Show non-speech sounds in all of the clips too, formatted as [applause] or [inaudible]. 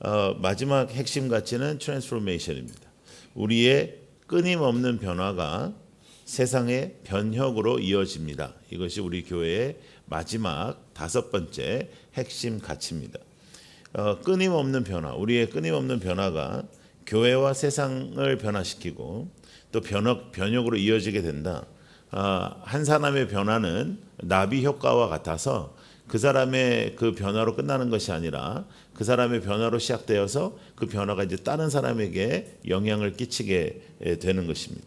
어, 마지막 핵심 가치는 트랜스포메이션입니다. 우리의 끊임없는 변화가 세상의 변혁으로 이어집니다. 이것이 우리 교회의 마지막 다섯 번째 핵심 가치입니다. 어, 끊임없는 변화, 우리의 끊임없는 변화가 교회와 세상을 변화시키고 또 변혁, 변혁으로 이어지게 된다. 아, 한 사람의 변화는 나비 효과와 같아서 그 사람의 그 변화로 끝나는 것이 아니라 그 사람의 변화로 시작되어서 그 변화가 이제 다른 사람에게 영향을 끼치게 에, 되는 것입니다.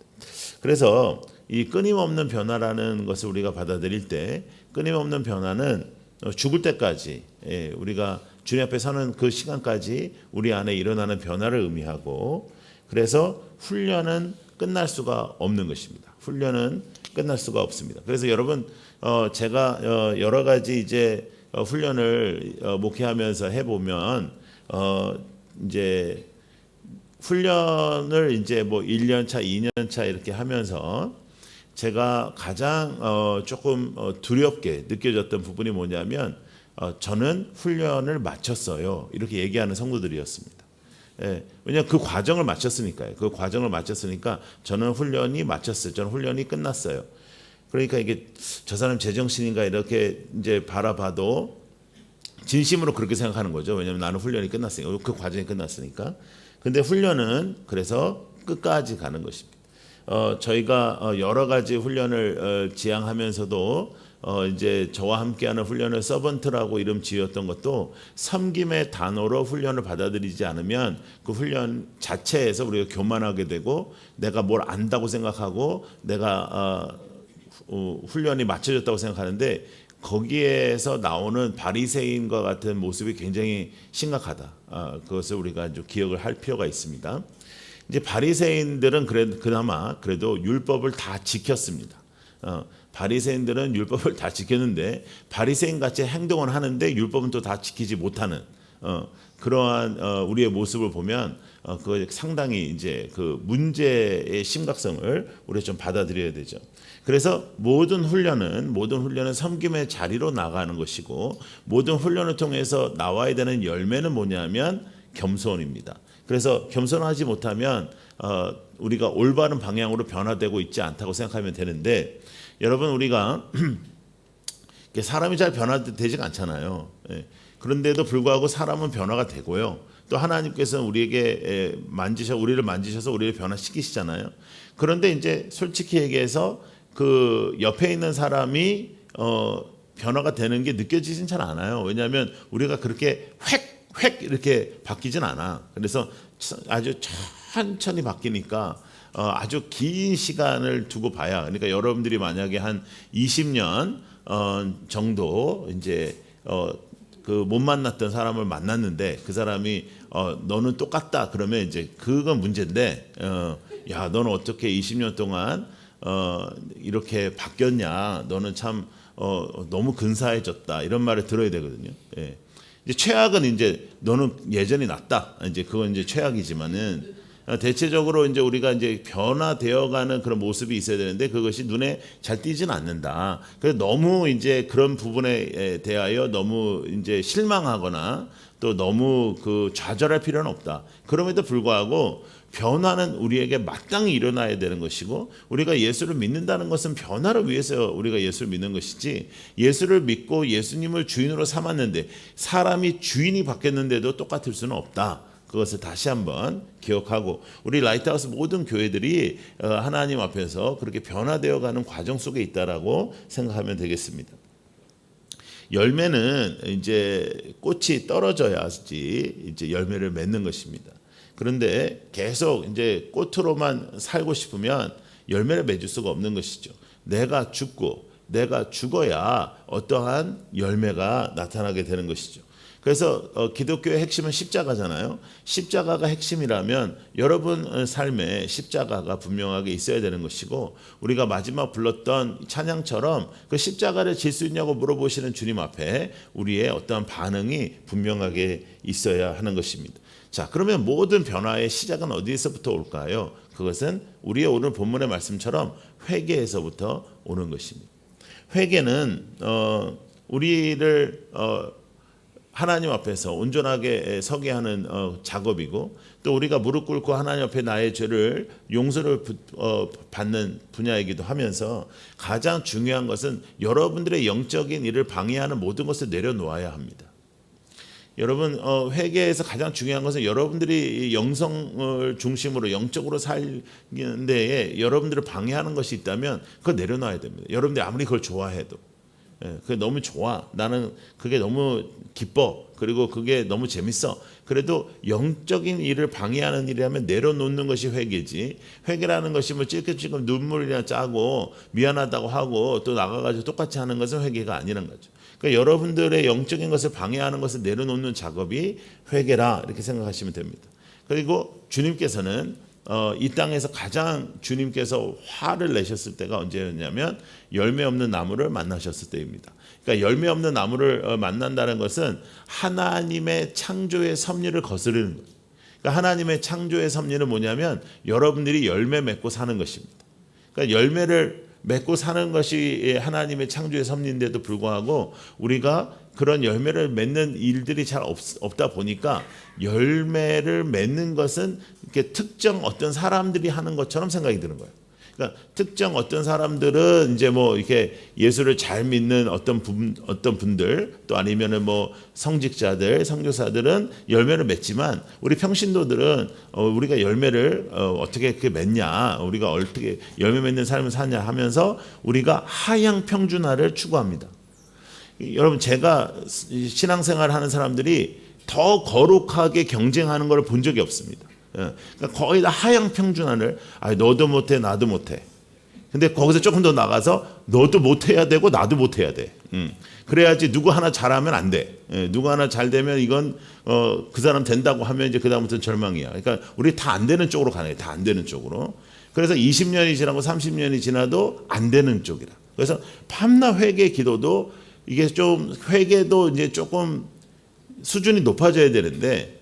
그래서 이 끊임없는 변화라는 것을 우리가 받아들일 때 끊임없는 변화는 어, 죽을 때까지 예, 우리가 주님 앞에 서는 그 시간까지 우리 안에 일어나는 변화를 의미하고 그래서 훈련은 끝날 수가 없는 것입니다. 훈련은 끝날 수가 없습니다. 그래서 여러분 어 제가 어 여러 가지 이제 어 훈련을 어 목회하면서 해 보면 어 이제 훈련을 이제 뭐 1년 차, 2년 차 이렇게 하면서 제가 가장 어 조금 어 두렵게 느껴졌던 부분이 뭐냐면 어 저는 훈련을 마쳤어요. 이렇게 얘기하는 성도들이었습니다. 예, 왜냐 그 과정을 마쳤으니까요. 그 과정을 마쳤으니까 저는 훈련이 마쳤어요. 저는 훈련이 끝났어요. 그러니까 이게 저 사람 제정신인가 이렇게 이제 바라봐도 진심으로 그렇게 생각하는 거죠. 왜냐하면 나는 훈련이 끝났으니까 그 과정이 끝났으니까. 근데 훈련은 그래서 끝까지 가는 것입니다. 어, 저희가 어, 여러 가지 훈련을 어, 지향하면서도 어, 이제 저와 함께하는 훈련을 서번트라고 이름 지었던 것도 섬김의 단어로 훈련을 받아들이지 않으면 그 훈련 자체에서 우리가 교만하게 되고 내가 뭘 안다고 생각하고 내가 어, 어, 훈련이 맞춰졌다고 생각하는데 거기에서 나오는 바리새인과 같은 모습이 굉장히 심각하다. 아, 그것을 우리가 좀 기억을 할 필요가 있습니다. 이제 바리새인들은 그래, 그나마 그래도 율법을 다 지켰습니다. 어, 바리새인들은 율법을 다 지켰는데 바리새인 같이 행동을 하는데 율법은 또 다 지키지 못하는 어, 그러한 어, 우리의 모습을 보면 어, 그 상당히 이제 그 문제의 심각성을 우리가 좀 받아들여야 되죠. 그래서 모든 훈련은 모든 훈련은 섬김의 자리로 나가는 것이고 모든 훈련을 통해서 나와야 되는 열매는 뭐냐면 겸손입니다. 그래서 겸손하지 못하면 어, 우리가 올바른 방향으로 변화되고 있지 않다고 생각하면 되는데 여러분 우리가 [clears throat] 사람이 잘 변화되지가 않잖아요. 예. 그런데도 불구하고 사람은 변화가 되고요. 또 하나님께서는 우리에게 만지셔 우리를 만지셔서 우리를 변화시키시잖아요. 그런데 이제 솔직히 얘기해서 그 옆에 있는 사람이 어 변화가 되는 게 느껴지진 잘 않아요. 왜냐하면 우리가 그렇게 획 획 이렇게 바뀌진 않아. 그래서 아주 천천히 바뀌니까 어 아주 긴 시간을 두고 봐야. 그러니까 여러분들이 만약에 한 20년 어 정도 이제 어 그못 만났던 사람을 만났는데 그 사람이 어 너는 똑같다 그러면 이제 그건 문제인데 어 야 너는 어떻게 20년 동안 어 이렇게 바뀌었냐 너는 참 어, 너무 근사해졌다 이런 말을 들어야 되거든요. 예. 이제 최악은 이제 너는 예전이 낫다 이제 그건 이제 최악이지만은 어, 대체적으로 이제 우리가 이제 변화되어가는 그런 모습이 있어야 되는데 그것이 눈에 잘 띄지는 않는다. 그래서 너무 이제 그런 부분에 대하여 너무 이제 실망하거나 또 너무 그 좌절할 필요는 없다. 그럼에도 불구하고 변화는 우리에게 마땅히 일어나야 되는 것이고 우리가 예수를 믿는다는 것은 변화를 위해서 우리가 예수를 믿는 것이지 예수를 믿고 예수님을 주인으로 삼았는데 사람이 주인이 바뀌었는데도 똑같을 수는 없다. 그것을 다시 한번 기억하고 우리 라이트하우스 모든 교회들이 어, 하나님 앞에서 그렇게 변화되어 가는 과정 속에 있다라고 생각하면 되겠습니다. 열매는 이제 꽃이 떨어져야지 이제 열매를 맺는 것입니다. 그런데 계속 이제 꽃으로만 살고 싶으면 열매를 맺을 수가 없는 것이죠. 내가 죽고 내가 죽어야 어떠한 열매가 나타나게 되는 것이죠. 그래서 어, 기독교의 핵심은 십자가잖아요. 십자가가 핵심이라면 여러분 삶에 십자가가 분명하게 있어야 되는 것이고 우리가 마지막 불렀던 찬양처럼 그 십자가를 질 수 있냐고 물어보시는 주님 앞에 우리의 어떠한 반응이 분명하게 있어야 하는 것입니다. 자, 그러면 모든 변화의 시작은 어디에서부터 올까요? 그것은 우리의 오늘 본문의 말씀처럼 회개에서부터 오는 것입니다. 회개는 어, 우리를 어, 하나님 앞에서 온전하게 서게 하는 어, 작업이고 또 우리가 무릎 꿇고 하나님 앞에 나의 죄를 용서를 부- 어, 받는 분야이기도 하면서 가장 중요한 것은 여러분들의 영적인 일을 방해하는 모든 것을 내려놓아야 합니다. 여러분 어, 회개에서 가장 중요한 것은 여러분들이 이 영성을 중심으로 영적으로 살는 데에 여러분들을 방해하는 것이 있다면 그거 내려놔야 됩니다. 여러분들이 아무리 그걸 좋아해도 예, 그게 너무 좋아. 나는 그게 너무 기뻐. 그리고 그게 너무 재밌어. 그래도 영적인 일을 방해하는 일이라면 내려놓는 것이 회개지. 회개라는 것이 뭐 찔끔찔끔 눈물이나 짜고 미안하다고 하고 또 나가가지고 똑같이 하는 것은 회개가 아니란 거죠. 그러니까 여러분들의 영적인 것을 방해하는 것을 내려놓는 작업이 회개라 이렇게 생각하시면 됩니다. 그리고 주님께서는 어, 이 땅에서 가장 주님께서 화를 내셨을 때가 언제였냐면 열매 없는 나무를 만나셨을 때입니다. 그러니까 열매 없는 나무를 어, 만난다는 것은 하나님의 창조의 섭리를 거스르는 거예요. 그러니까 하나님의 창조의 섭리는 뭐냐면 여러분들이 열매 맺고 사는 것입니다. 그러니까 열매를 맺고 사는 것이 하나님의 창조의 섭리인데도 불구하고 우리가 그런 열매를 맺는 일들이 잘 없, 없다 보니까 열매를 맺는 것은 이렇게 특정 어떤 사람들이 하는 것처럼 생각이 드는 거예요. 그러니까 특정 어떤 사람들은 이제 뭐 이렇게 예수를 잘 믿는 어떤 분 어떤 분들 또 아니면은 뭐 성직자들 성교사들은 열매를 맺지만 우리 평신도들은 어, 우리가 열매를 어, 어떻게 그렇게 맺냐 우리가 어떻게 열매 맺는 삶을 사냐 하면서 우리가 하향 평준화를 추구합니다. 여러분 제가 신앙생활 하는 사람들이 더 거룩하게 경쟁하는 걸 본 적이 없습니다. 예. 그러니까 거의 다 하향 평준화를 아 너도 못해 나도 못해. 근데 거기서 조금 더 나가서 너도 못해야 되고 나도 못해야 돼. 음. 그래야지 누구 하나 잘하면 안 돼. 예. 누구 하나 잘 되면 이건 어, 그 사람 된다고 하면 이제 그 다음부터는 절망이야. 그러니까 우리 다 안 되는 쪽으로 가네. 다안 되는 쪽으로. 그래서 20년이 지나고 30년이 지나도 안 되는 쪽이라. 그래서 밤낮 회개 기도도 이게 좀 회개도 이제 조금 수준이 높아져야 되는데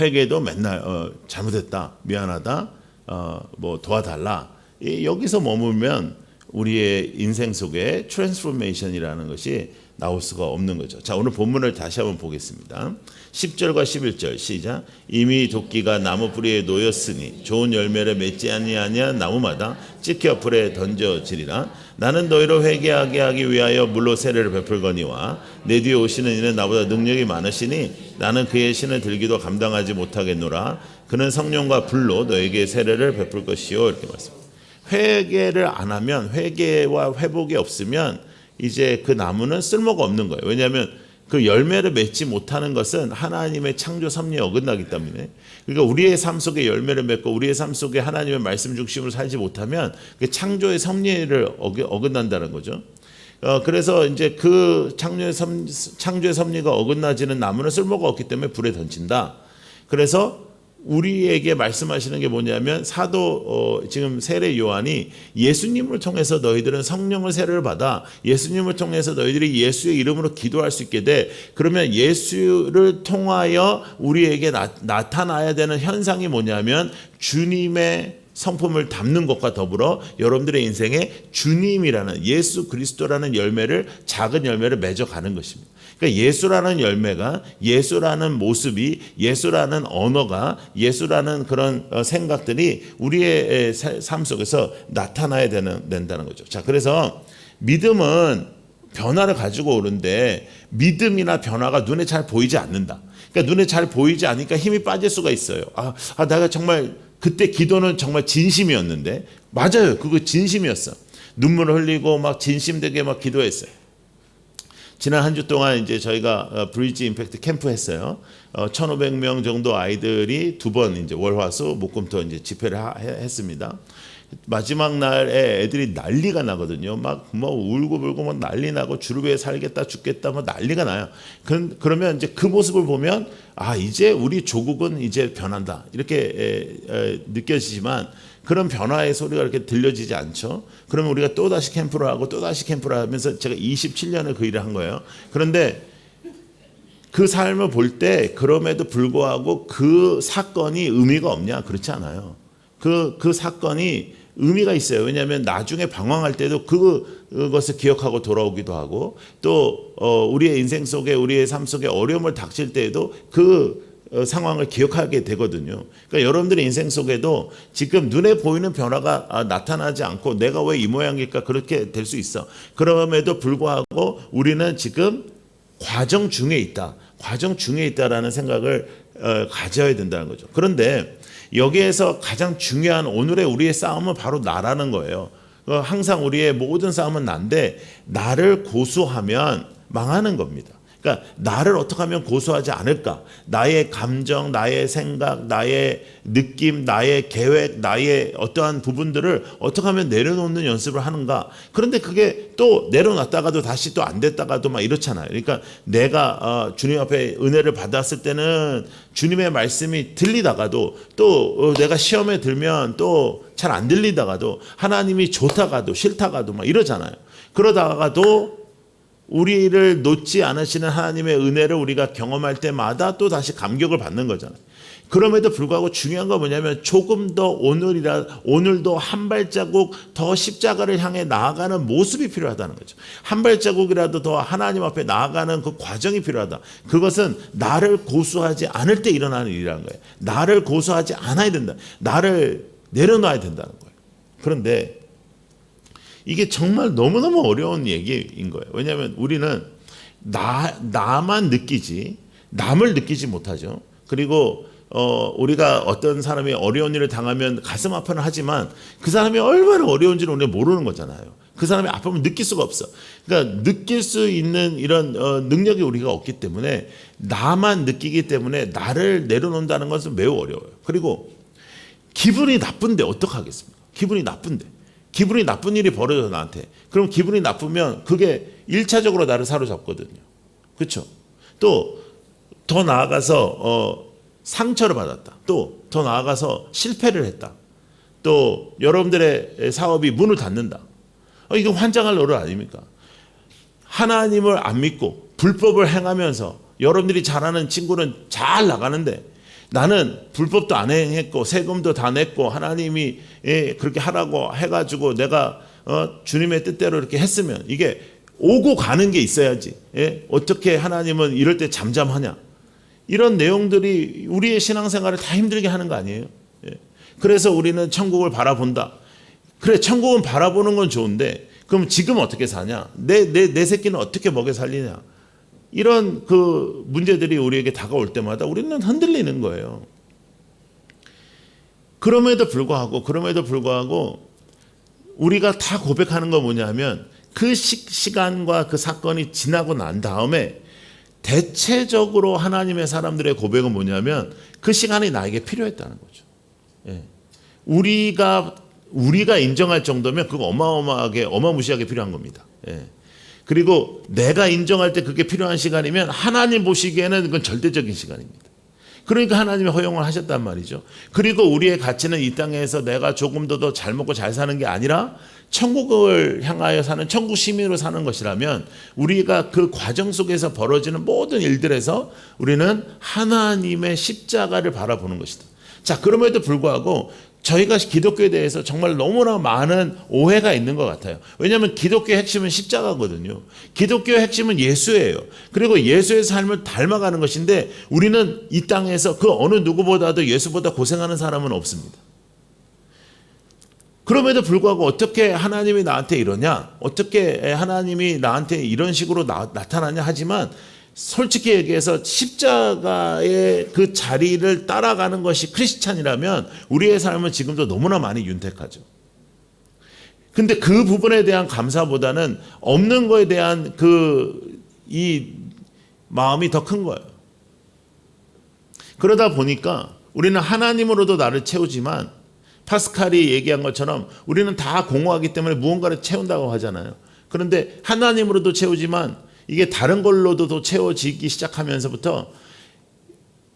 회개도 맨날 어, 잘못했다 미안하다 어, 뭐 도와달라. 이, 여기서 머물면 우리의 인생 속에 트랜스포메이션이라는 것이 나올 수가 없는 거죠. 자 오늘 본문을 다시 한번 보겠습니다. 10절과 11절 시작 이미 도끼가 나무 뿌리에 놓였으니 좋은 열매를 맺지 아니하냐 나무마다 찍혀 불에 던져지리라 나는 너희로 회개하게 하기 위하여 물로 세례를 베풀거니와 내 뒤에 오시는 이는 나보다 능력이 많으시니 나는 그의 신을 들기도 감당하지 못하겠노라 그는 성령과 불로 너에게 세례를 베풀 것이요 이렇게 말씀합니다. 회개를 안 하면 회개와 회복이 없으면 이제 그 나무는 쓸모가 없는 거예요. 왜냐하면 그 열매를 맺지 못하는 것은 하나님의 창조 섭리에 어긋나기 때문에 그러니까 우리의 삶 속에 열매를 맺고 우리의 삶 속에 하나님의 말씀 중심으로 살지 못하면 그 창조의 섭리를 어긋난다는 거죠. 어, 그래서 이제 그 창조의, 섭, 창조의 섭리가 어긋나지는 나무는 쓸모가 없기 때문에 불에 던진다. 그래서 우리에게 말씀하시는 게 뭐냐면 사도 어, 지금 세례 요한이 예수님을 통해서 너희들은 성령을 세례를 받아 예수님을 통해서 너희들이 예수의 이름으로 기도할 수 있게 돼 그러면 예수를 통하여 우리에게 나, 나타나야 되는 현상이 뭐냐면 주님의 성품을 담는 것과 더불어 여러분들의 인생에 주님이라는 예수 그리스도라는 열매를 작은 열매를 맺어가는 것입니다. 그러니까 예수라는 열매가 예수라는 모습이 예수라는 언어가 예수라는 그런 어, 생각들이 우리의 에, 삶 속에서 나타나야 되는 된다는 거죠. 자, 그래서 믿음은 변화를 가지고 오는데 믿음이나 변화가 눈에 잘 보이지 않는다. 그러니까 눈에 잘 보이지 않으니까 힘이 빠질 수가 있어요. 아, 아 내가 정말 그때 기도는 정말 진심이었는데 맞아요. 그거 진심이었어. 눈물을 흘리고 막 진심되게 막 기도했어요. 지난 한 주 동안 이제 저희가 어, 브리지 임팩트 캠프 했어요. 어, 1,500명 정도 아이들이 두 번 이제 월화수 목금토 이제 집회를 하, 해- 했습니다. 마지막 날에 애들이 난리가 나거든요. 막 뭐 울고 불고 막 난리 나고 주루비에 살겠다 죽겠다 뭐 난리가 나요. 그, 그러면 이제 그 모습을 보면 아 이제 우리 조국은 이제 변한다 이렇게 에, 에, 느껴지지만 그런 변화의 소리가 이렇게 들려지지 않죠. 그러면 우리가 또 다시 캠프를 하고 또 다시 캠프를 하면서 제가 27년을 그 일을 한 거예요. 그런데 그 삶을 볼 때 그럼에도 불구하고 그 사건이 의미가 없냐 그렇지 않아요. 그, 그 사건이 의미가 있어요. 왜냐하면 나중에 방황할 때도 그- 그것을 기억하고 돌아오기도 하고 또 어, 우리의 인생 속에 우리의 삶 속에 어려움을 닥칠 때에도 그 어, 상황을 기억하게 되거든요. 그러니까 여러분들의 인생 속에도 지금 눈에 보이는 변화가 아, 나타나지 않고 내가 왜 이 모양일까 그렇게 될 수 있어. 그럼에도 불구하고 우리는 지금 과정 중에 있다. 과정 중에 있다라는 생각을 어, 가져야 된다는 거죠. 그런데 여기에서 가장 중요한 오늘의 우리의 싸움은 바로 나라는 거예요. 어, 항상 우리의 모든 싸움은 난데 나를 고수하면 망하는 겁니다. 그러니까 나를 어떻게 하면 고소하지 않을까? 나의 감정, 나의 생각, 나의 느낌, 나의 계획, 나의 어떠한 부분들을 어떻게 하면 내려놓는 연습을 하는가? 그런데 그게 또 내려놨다가도 다시 또 안 됐다가도 막 이렇잖아요. 그러니까 내가 어, 주님 앞에 은혜를 받았을 때는 주님의 말씀이 들리다가도 또 어, 내가 시험에 들면 또 잘 안 들리다가도 하나님이 좋다가도 싫다가도 막 이러잖아요. 그러다가도 우리를 놓지 않으시는 하나님의 은혜를 우리가 경험할 때마다 또 다시 감격을 받는 거잖아요. 그럼에도 불구하고 중요한 건 뭐냐면 조금 더 오늘이라 오늘도 한 발자국 더 십자가를 향해 나아가는 모습이 필요하다는 거죠. 한 발자국이라도 더 하나님 앞에 나아가는 그 과정이 필요하다. 그것은 나를 고수하지 않을 때 일어나는 일이라는 거예요. 나를 고수하지 않아야 된다. 나를 내려놔야 된다는 거예요. 그런데 이게 정말 너무너무 어려운 얘기인 거예요. 왜냐하면 우리는 나, 나만 느끼지, 남을 느끼지 못하죠. 그리고 어, 우리가 어떤 사람이 어려운 일을 당하면 가슴 아파는 하지만 그 사람이 얼마나 어려운지를 우리가 모르는 거잖아요. 그 사람의 아픔을 느낄 수가 없어. 그러니까 느낄 수 있는 이런 어, 능력이 우리가 없기 때문에 나만 느끼기 때문에 나를 내려놓는다는 것은 매우 어려워요. 그리고 기분이 나쁜데 어떡하겠습니까? 기분이 나쁜데. 기분이 나쁜 일이 벌어져 나한테. 그럼 기분이 나쁘면 그게 일차적으로 나를 사로잡거든요. 그렇죠? 또 더 나아가서 어, 상처를 받았다. 또 더 나아가서 실패를 했다. 또 여러분들의 사업이 문을 닫는다. 어, 이거 환장할 노릇 아닙니까? 하나님을 안 믿고 불법을 행하면서 여러분들이 잘하는 친구는 잘 나가는데 나는 불법도 안 행했고 세금도 다 냈고 하나님이 예, 그렇게 하라고 해가지고 내가 어, 주님의 뜻대로 이렇게 했으면 이게 오고 가는 게 있어야지. 예? 어떻게 하나님은 이럴 때 잠잠하냐? 이런 내용들이 우리의 신앙생활을 다 힘들게 하는 거 아니에요? 예. 그래서 우리는 천국을 바라본다. 그래, 천국은 바라보는 건 좋은데, 그럼 지금 어떻게 사냐? 내, 내, 내 새끼는 어떻게 먹여 살리냐? 이런 그 문제들이 우리에게 다가올 때마다 우리는 흔들리는 거예요. 그럼에도 불구하고, 그럼에도 불구하고, 우리가 다 고백하는 건 뭐냐면, 그 시, 시간과 그 사건이 지나고 난 다음에 대체적으로 하나님의 사람들의 고백은 뭐냐면 그 시간이 나에게 필요했다는 거죠. 예. 우리가 우리가 인정할 정도면 그거 어마어마하게 어마무시하게 필요한 겁니다. 예. 그리고 내가 인정할 때 그게 필요한 시간이면 하나님 보시기에는 그건 절대적인 시간입니다. 그러니까 하나님이 허용을 하셨단 말이죠. 그리고 우리의 가치는 이 땅에서 내가 조금 더 더 잘 먹고 잘 사는 게 아니라 천국을 향하여 사는 천국 시민으로 사는 것이라면 우리가 그 과정 속에서 벌어지는 모든 일들에서 우리는 하나님의 십자가를 바라보는 것이다. 자, 그럼에도 불구하고 저희가 기독교에 대해서 정말 너무나 많은 오해가 있는 것 같아요. 왜냐하면 기독교의 핵심은 십자가거든요. 기독교의 핵심은 예수예요. 그리고 예수의 삶을 닮아가는 것인데 우리는 이 땅에서 그 어느 누구보다도 예수보다 고생하는 사람은 없습니다. 그럼에도 불구하고 어떻게 하나님이 나한테 이러냐? 어떻게 하나님이 나한테 이런 식으로 나, 타나냐 하지만 솔직히 얘기해서 십자가의 그 자리를 따라가는 것이 크리스찬이라면 우리의 삶은 지금도 너무나 많이 윤택하죠. 근데 그 부분에 대한 감사보다는 없는 거에 대한 그 이 마음이 더 큰 거예요. 그러다 보니까 우리는 하나님으로도 나를 채우지만 파스칼이 얘기한 것처럼 우리는 다 공허하기 때문에 무언가를 채운다고 하잖아요. 그런데 하나님으로도 채우지만 이게 다른 걸로도 또 채워지기 시작하면서부터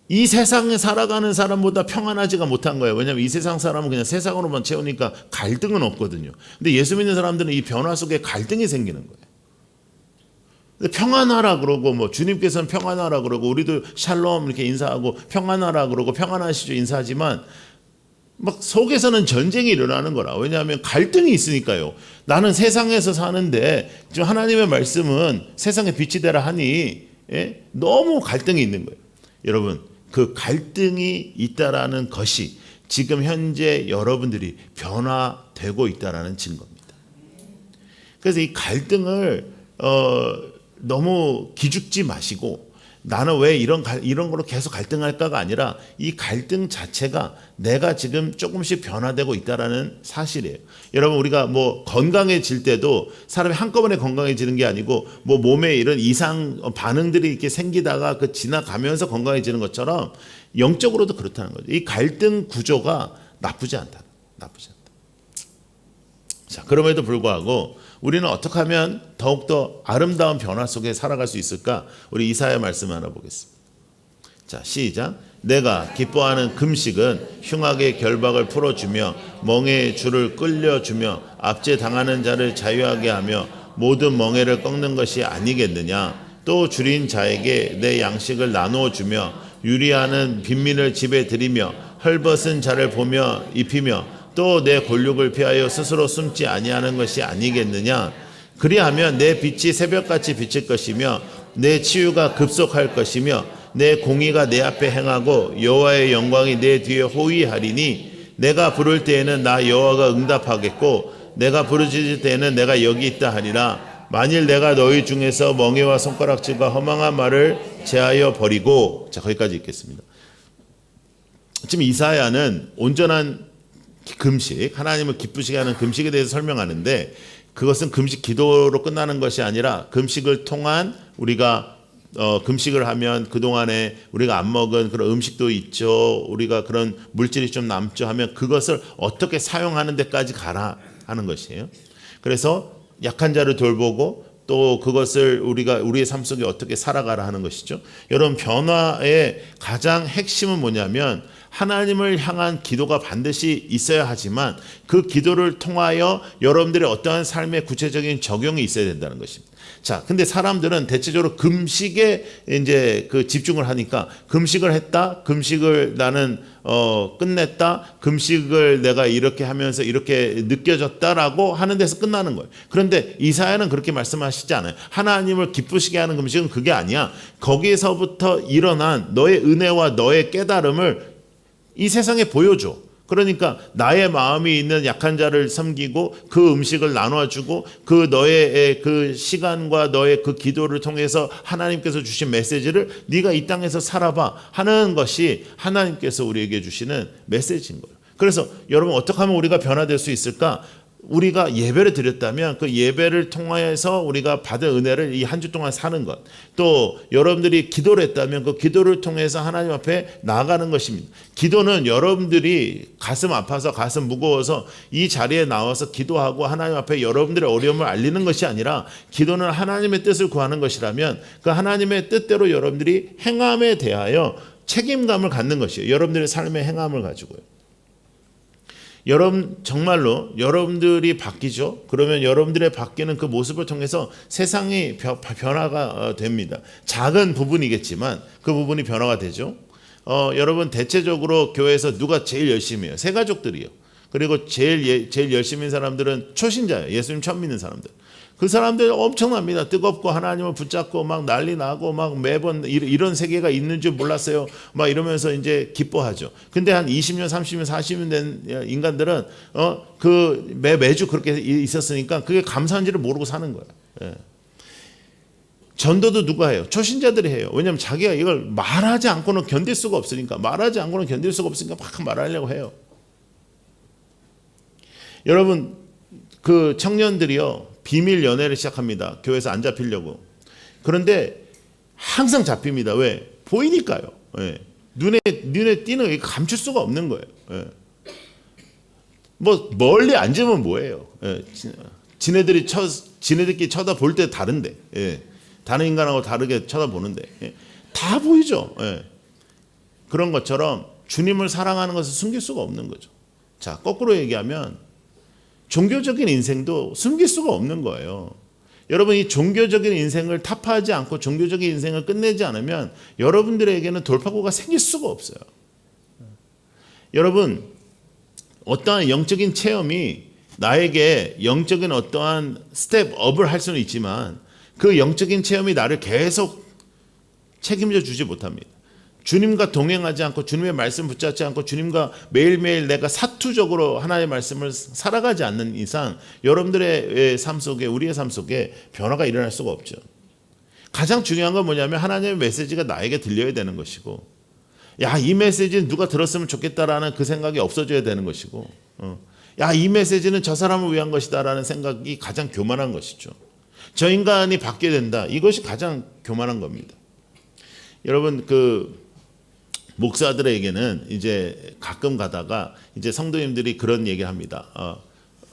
이 세상에 살아가는 사람보다 평안하지가 못한 거예요. 왜냐하면 이 세상 사람은 그냥 세상으로만 채우니까 갈등은 없거든요. 근데 예수 믿는 사람들은 이 변화 속에 갈등이 생기는 거예요. 평안하라 그러고 뭐 주님께서는 평안하라 그러고 우리도 샬롬 이렇게 인사하고 평안하라 그러고 평안하시죠 인사하지만 막 속에서는 전쟁이 일어나는 거라. 왜냐하면 갈등이 있으니까요. 나는 세상에서 사는데 지금 하나님의 말씀은 세상의 빛이 되라 하니 예? 너무 갈등이 있는 거예요. 여러분 그 갈등이 있다라는 것이 지금 현재 여러분들이 변화되고 있다라는 증거입니다. 그래서 이 갈등을 어, 너무 기죽지 마시고 나는 왜 이런 갈- 이런 거로 계속 갈등할까가 아니라 이 갈등 자체가 내가 지금 조금씩 변화되고 있다라는 사실이에요. 여러분 우리가 뭐 건강해질 때도 사람이 한꺼번에 건강해지는 게 아니고 뭐 몸에 이런 이상 어, 반응들이 이렇게 생기다가 그 지나가면서 건강해지는 것처럼 영적으로도 그렇다는 거죠. 이 갈등 구조가 나쁘지 않다. 나쁘지 않다. 자, 그럼에도 불구하고 우리는 어떻게 하면 더욱더 아름다운 변화 속에 살아갈 수 있을까? 우리 이사야 말씀 하나 보겠습니다. 자, 시작. 내가 기뻐하는 금식은 흉악의 결박을 풀어주며 멍에의 줄을 끌려주며 압제 당하는 자를 자유하게 하며 모든 멍에를 꺾는 것이 아니겠느냐? 또 줄인 자에게 내 양식을 나누어 주며 유리하는 빈민을 집에 들이며 헐벗은 자를 보며 입히며 또내 골육을 피하여 스스로 숨지 아니하는 것이 아니겠느냐? 그리하면 내 빛이 새벽같이 비칠 것이며 내 치유가 급속할 것이며 내 공의가 내 앞에 행하고 여호와의 영광이 내 뒤에 호위하리니 내가 부를 때에는 나 여호와가 응답하겠고 내가 부르짖을 때에는 내가 여기 있다 하리라 만일 내가 너희 중에서 멍에와 손가락질과 허망한 말을 제하여 버리고 자 거기까지 읽겠습니다. 지금 이사야는 온전한 금식, 하나님을 기쁘시게 하는 금식에 대해서 설명하는데 그것은 금식 기도로 끝나는 것이 아니라 금식을 통한 우리가 어, 금식을 하면 그동안에 우리가 안 먹은 그런 음식도 있죠. 우리가 그런 물질이 좀 남죠 하면 그것을 어떻게 사용하는 데까지 가라 하는 것이에요. 그래서 약한 자를 돌보고 또 그것을 우리가 우리의 삶 속에 어떻게 살아가라 하는 것이죠. 여러분 변화의 가장 핵심은 뭐냐면 하나님을 향한 기도가 반드시 있어야 하지만 그 기도를 통하여 여러분들의 어떠한 삶의 구체적인 적용이 있어야 된다는 것입니다. 자, 근데 사람들은 대체적으로 금식에 이제 그 집중을 하니까 금식을 했다, 금식을 나는 어 끝냈다, 금식을 내가 이렇게 하면서 이렇게 느껴졌다라고 하는 데서 끝나는 거예요. 그런데 이사야는 그렇게 말씀하시지 않아요. 하나님을 기쁘시게 하는 금식은 그게 아니야. 거기에서부터 일어난 너의 은혜와 너의 깨달음을 이 세상에 보여줘. 그러니까 나의 마음이 있는 약한 자를 섬기고 그 음식을 나눠주고 그 너의 그 시간과 너의 그 기도를 통해서 하나님께서 주신 메시지를 네가 이 땅에서 살아봐 하는 것이 하나님께서 우리에게 주시는 메시지인 거예요. 그래서 여러분 어떻게 하면 우리가 변화될 수 있을까? 우리가 예배를 드렸다면 그 예배를 통하여서 우리가 받은 은혜를 이 한 주 동안 사는 것. 또 여러분들이 기도를 했다면 그 기도를 통해서 하나님 앞에 나아가는 것입니다. 기도는 여러분들이 가슴 아파서 가슴 무거워서 이 자리에 나와서 기도하고 하나님 앞에 여러분들의 어려움을 알리는 것이 아니라 기도는 하나님의 뜻을 구하는 것이라면 그 하나님의 뜻대로 여러분들이 행함에 대하여 책임감을 갖는 것이에요. 여러분들의 삶의 행함을 가지고요. 여러분 정말로 여러분들이 바뀌죠. 그러면 여러분들의 바뀌는 그 모습을 통해서 세상이 변- 변화가 어, 됩니다. 작은 부분이겠지만 그 부분이 변화가 되죠. 어, 여러분 대체적으로 교회에서 누가 제일 열심히 해요? 새 가족들이요. 그리고 제일 예- 제일 열심히 인 사람들은 초신자예요. 예수님 처음 믿는 사람들. 그 사람들 엄청납니다. 뜨겁고 하나님을 붙잡고 막 난리 나고 막 매번 이- 이런 세계가 있는 줄 몰랐어요. 막 이러면서 이제 기뻐하죠. 근데 한 20년, 30년, 40년 된 인간들은 어 그 매 매주 그렇게 있었으니까 그게 감사한지를 모르고 사는 거예요. 예. 전도도 누가 해요? 초신자들이 해요. 왜냐하면 자기가 이걸 말하지 않고는 견딜 수가 없으니까 말하지 않고는 견딜 수가 없으니까 막 말하려고 해요. 여러분 그 청년들이요 비밀 연애를 시작합니다. 교회에서 안 잡히려고. 그런데 항상 잡힙니다. 왜? 보이니까요. 예. 눈에 눈에 띄는 게 감출 수가 없는 거예요. 예. 뭐 멀리 앉으면 뭐예요? 예. 지- 지네들이 쳐 지네들끼리 쳐다볼 때 다른데. 예. 다른 인간하고 다르게 쳐다보는데. 예. 다 보이죠. 예. 그런 것처럼 주님을 사랑하는 것을 숨길 수가 없는 거죠. 자, 거꾸로 얘기하면 종교적인 인생도 숨길 수가 없는 거예요. 여러분 이 종교적인 인생을 타파하지 않고 종교적인 인생을 끝내지 않으면 여러분들에게는 돌파구가 생길 수가 없어요. 여러분 어떠한 영적인 체험이 나에게 영적인 어떠한 스텝업을 할 수는 있지만 그 영적인 체험이 나를 계속 책임져 주지 못합니다. 주님과 동행하지 않고 주님의 말씀 붙잡지 않고 주님과 매일매일 내가 사투적으로 하나님의 말씀을 살아가지 않는 이상 여러분들의 삶 속에 우리의 삶 속에 변화가 일어날 수가 없죠. 가장 중요한 건 뭐냐면 하나님의 메시지가 나에게 들려야 되는 것이고 야 이 메시지는 누가 들었으면 좋겠다라는 그 생각이 없어져야 되는 것이고 어. 야이 메시지는 저 사람을 위한 것이다라는 생각이 가장 교만한 것이죠. 저 인간이 바뀌어야 된다. 이것이 가장 교만한 겁니다. 여러분 그 목사들에게는 이제 가끔 가다가 이제 성도님들이 그런 얘기를 합니다. 어,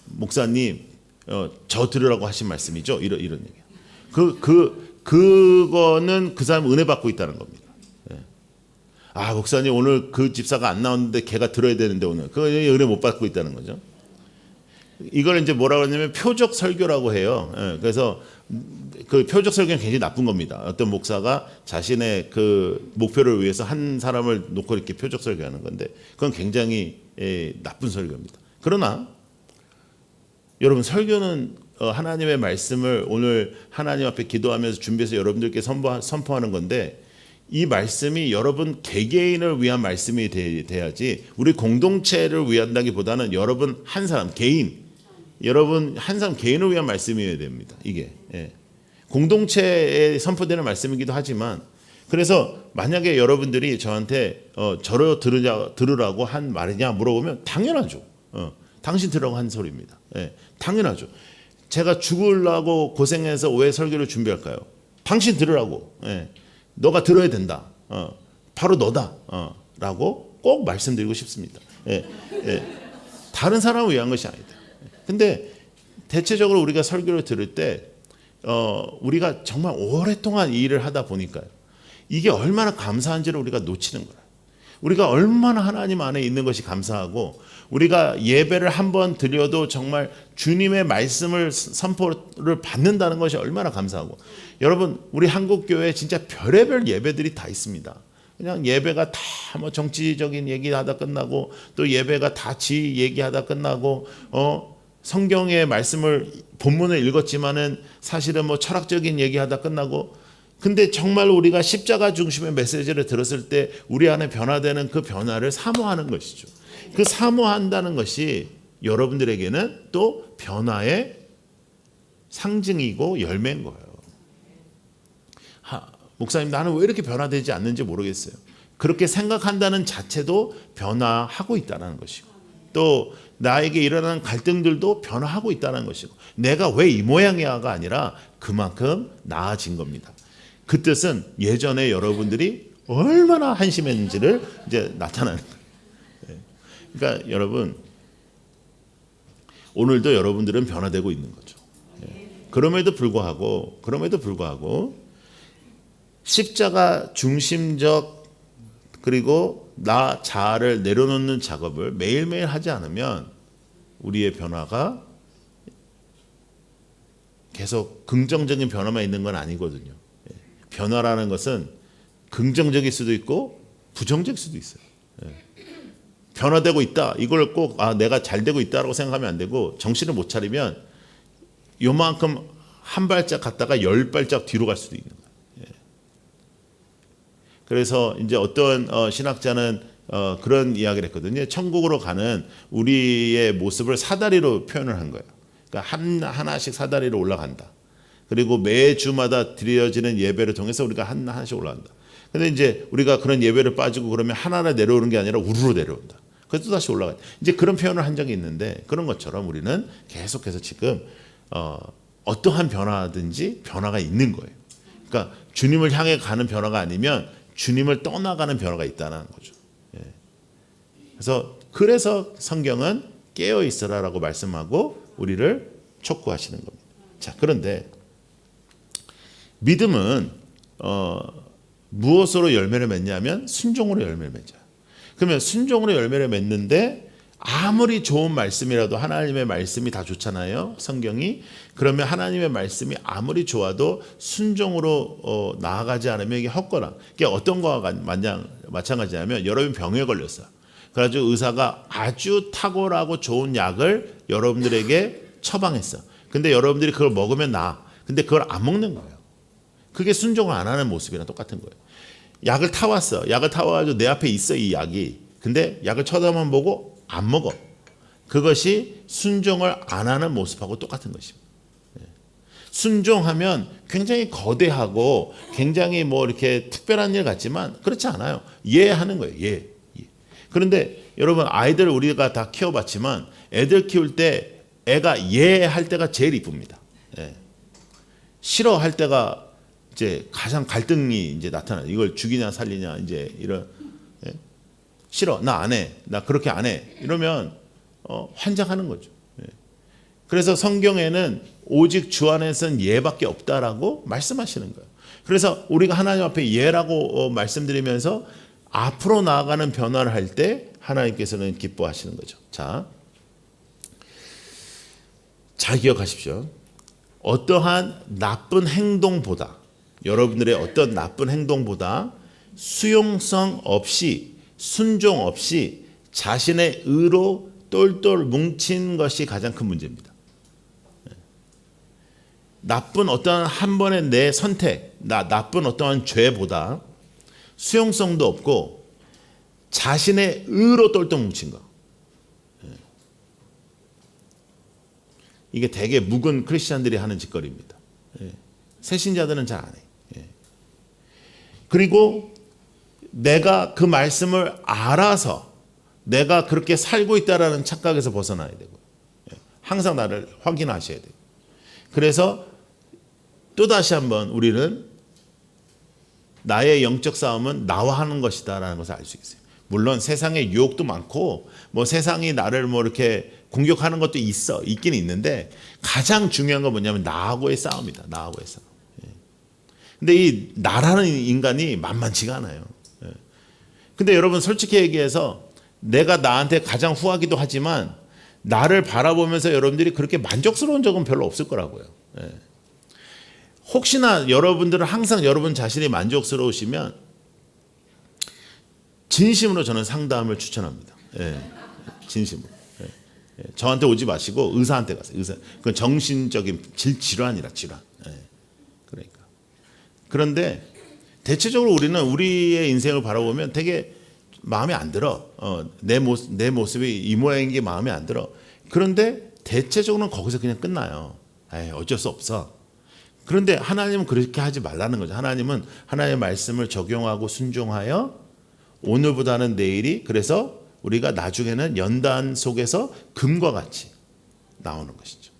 목사님 어, 저 들으라고 하신 말씀이죠. 이런 이런 얘기. 그 그 그거는 그 사람 은혜 받고 있다는 겁니다. 예. 아 목사님 오늘 그 집사가 안 나왔는데 걔가 들어야 되는데 오늘 그 은혜 못 받고 있다는 거죠. 이걸 이제 뭐라고 하냐면 표적 설교라고 해요. 예, 그래서 그 표적 설교는 굉장히 나쁜 겁니다. 어떤 목사가 자신의 그 목표를 위해서 한 사람을 놓고 이렇게 표적 설교하는 건데 그건 굉장히 예, 나쁜 설교입니다. 그러나 여러분 설교는 어, 하나님의 말씀을 오늘 하나님 앞에 기도하면서 준비해서 여러분들께 선포, 선포하는 건데 이 말씀이 여러분 개개인을 위한 말씀이 돼, 돼야지 우리 공동체를 위한다기보다는 여러분 한 사람 개인 여러분 한 사람 개인을 위한 말씀이어야 됩니다. 이게 예. 공동체에 선포되는 말씀이기도 하지만 그래서 만약에 여러분들이 저한테 어, 저를 들으냐 들으라고 한 말이냐 물어보면 당연하죠. 어, 당신 들으라고 한 소리입니다. 예, 당연하죠. 제가 죽으려고 고생해서 왜 설교를 준비할까요? 당신 들으라고. 예, 너가 들어야 된다. 어, 바로 너다. 어, 라고 꼭 말씀드리고 싶습니다. 예, 예, 다른 사람을 위한 것이 아니다. 근데 대체적으로 우리가 설교를 들을 때 어, 우리가 정말 오랫동안 이 일을 하다 보니까요. 이게 얼마나 감사한지를 우리가 놓치는 거예요. 우리가 얼마나 하나님 안에 있는 것이 감사하고 우리가 예배를 한 번 드려도 정말 주님의 말씀을 선포를 받는다는 것이 얼마나 감사하고 여러분 우리 한국 교회 진짜 별의별 예배들이 다 있습니다. 그냥 예배가 다 뭐 정치적인 얘기하다 끝나고 또 예배가 다 지 얘기하다 끝나고 어 성경의 말씀을 본문을 읽었지만은 사실은 뭐 철학적인 얘기하다 끝나고 근데 정말 우리가 십자가 중심의 메시지를 들었을 때 우리 안에 변화되는 그 변화를 사모하는 것이죠. 그 사모한다는 것이 여러분들에게는 또 변화의 상징이고 열매인 거예요. 하, 목사님 나는 왜 이렇게 변화되지 않는지 모르겠어요. 그렇게 생각한다는 자체도 변화하고 있다는 것이고 또 나에게 일어나는 갈등들도 변화하고 있다는 것이고 내가 왜 이 모양이야가 아니라 그만큼 나아진 겁니다. 그 뜻은 예전에 여러분들이 얼마나 한심했는지를 이제 나타나는 거예요. 예. 그러니까 여러분 오늘도 여러분들은 변화되고 있는 거죠. 예. 그럼에도 불구하고 그럼에도 불구하고 십자가 중심적 그리고 나 자아를 내려놓는 작업을 매일매일 하지 않으면 우리의 변화가 계속 긍정적인 변화만 있는 건 아니거든요. 예. 변화라는 것은 긍정적일 수도 있고 부정적일 수도 있어요. 예. 변화되고 있다. 이걸 꼭 아, 내가 잘 되고 있다라고 생각하면 안 되고 정신을 못 차리면 요만큼 한 발짝 갔다가 열 발짝 뒤로 갈 수도 있는. 그래서 이제 어떤 어, 신학자는 어, 그런 이야기를 했거든요. 천국으로 가는 우리의 모습을 사다리로 표현을 한 거예요. 그러니까 한 하나씩 사다리로 올라간다. 그리고 매주마다 드려지는 예배를 통해서 우리가 한 하나씩 올라간다. 근데 이제 우리가 그런 예배를 빠지고 그러면 하나하나 내려오는 게 아니라 우르르 내려온다. 그래서 또 다시 올라가. 이제 그런 표현을 한 적이 있는데 그런 것처럼 우리는 계속해서 지금 어, 어떠한 변화든지 변화가 있는 거예요. 그러니까 주님을 향해 가는 변화가 아니면 주님을 떠나가는 변화가 있다는 거죠. 예. 그래서 그래서 성경은 깨어 있어라라고 말씀하고 우리를 촉구하시는 겁니다. 자, 그런데 믿음은 어, 무엇으로 열매를 맺냐면 순종으로 열매를 맺어요. 그러면 순종으로 열매를 맺는데 아무리 좋은 말씀이라도 하나님의 말씀이 다 좋잖아요. 성경이 그러면 하나님의 말씀이 아무리 좋아도 순종으로 어, 나아가지 않으면 이게 헛거나. 이게 어떤 거와 마찬가지냐면 여러분 병에 걸렸어. 그래가지고 의사가 아주 탁월하고 좋은 약을 여러분들에게 처방했어. 근데 여러분들이 그걸 먹으면 나. 근데 그걸 안 먹는 거예요. 그게 순종을 안 하는 모습이랑 똑같은 거예요. 약을 타왔어. 약을 타와가지고 내 앞에 있어 이 약이. 근데 약을 쳐다만 보고 안 먹어. 그것이 순종을 안 하는 모습하고 똑같은 것입니다. 예. 순종하면 굉장히 거대하고 굉장히 뭐 이렇게 특별한 일 같지만 그렇지 않아요. 예 하는 거예요. 예. 예. 그런데 여러분 아이들 우리가 다 키워봤지만 애들 키울 때 애가 예 할 때가 제일 이쁩니다. 예. 싫어 할 때가 이제 가장 갈등이 이제 나타나요. 이걸 죽이냐 살리냐 이제 이런 예? 싫어 나 안 해. 나 그렇게 안 해. 이러면 어, 환장하는 거죠. 예. 그래서 성경에는 오직 주 안에서는 예밖에 없다라고 말씀하시는 거예요. 그래서 우리가 하나님 앞에 예라고 어, 말씀드리면서 앞으로 나아가는 변화를 할 때 하나님께서는 기뻐하시는 거죠. 자, 잘 기억하십시오. 어떠한 나쁜 행동보다 여러분들의 어떤 나쁜 행동보다 수용성 없이 순종 없이 자신의 의로 똘똘 뭉친 것이 가장 큰 문제입니다. 나쁜 어떤 한 번의 내 선택, 나 나쁜 어떠한 죄보다 수용성도 없고 자신의 의로 똘똘 뭉친 거. 이게 되게 묵은 크리스천들이 하는 짓거리입니다. 예. 새신자들은 잘 안 해. 예. 그리고 내가 그 말씀을 알아서 내가 그렇게 살고 있다라는 착각에서 벗어나야 되고 예. 항상 나를 확인하셔야 돼요. 그래서 또 다시 한번 우리는 나의 영적 싸움은 나와 하는 것이다라는 것을 알 수 있어요. 물론 세상에 유혹도 많고 뭐 세상이 나를 뭐 이렇게 공격하는 것도 있어 있긴 있는데 가장 중요한 건 뭐냐면 나하고의 싸움이다. 나하고의 싸움. 예. 근데 이 나라는 인간이 만만치가 않아요. 예. 근데 여러분 솔직히 얘기해서 내가 나한테 가장 후하기도 하지만 나를 바라보면서 여러분들이 그렇게 만족스러운 적은 별로 없을 거라고요. 예. 혹시나 여러분들은 항상 여러분 자신이 만족스러우시면 진심으로 저는 상담을 추천합니다. 예, 진심으로. 예, 예. 저한테 오지 마시고 의사한테 가세요. 의사. 그건 정신적인 질, 질환이라 질환. 예, 그러니까. 그런데 대체적으로 우리는 우리의 인생을 바라보면 되게 마음에 안 들어. 어, 내 모습 내 모습이 이 모양인 게 마음에 안 들어. 그런데 대체적으로는 거기서 그냥 끝나요. 에이, 어쩔 수 없어. 그런데 하나님은 그렇게 하지 말라는 거죠. 하나님은 하나님의 말씀을 적용하고 순종하여 오늘보다는 내일이 그래서 우리가 나중에는 연단 속에서 금과 같이 나오는 것이죠.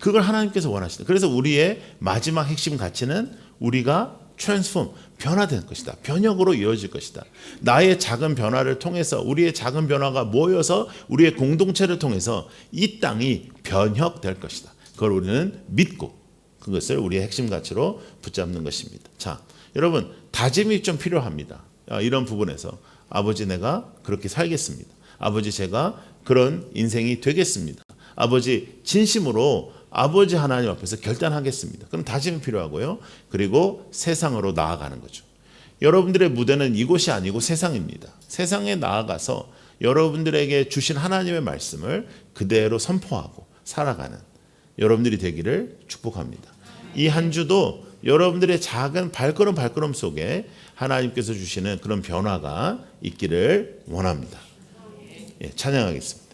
그걸 하나님께서 원하시다. 그래서 우리의 마지막 핵심 가치는 우리가 트랜스폼 변화될 것이다. 변혁으로 이어질 것이다. 나의 작은 변화를 통해서 우리의 작은 변화가 모여서 우리의 공동체를 통해서 이 땅이 변혁될 것이다. 그걸 우리는 믿고 그것을 우리의 핵심 가치로 붙잡는 것입니다. 자, 여러분 다짐이 좀 필요합니다. 아, 이런 부분에서 아버지 내가 그렇게 살겠습니다. 아버지 제가 그런 인생이 되겠습니다. 아버지 진심으로 아버지 하나님 앞에서 결단하겠습니다. 그럼 다짐이 필요하고요. 그리고 세상으로 나아가는 거죠. 여러분들의 무대는 이곳이 아니고 세상입니다. 세상에 나아가서 여러분들에게 주신 하나님의 말씀을 그대로 선포하고 살아가는 여러분들이 되기를 축복합니다. 이 한 주도 여러분들의 작은 발걸음 발걸음 속에 하나님께서 주시는 그런 변화가 있기를 원합니다. 예, 찬양하겠습니다.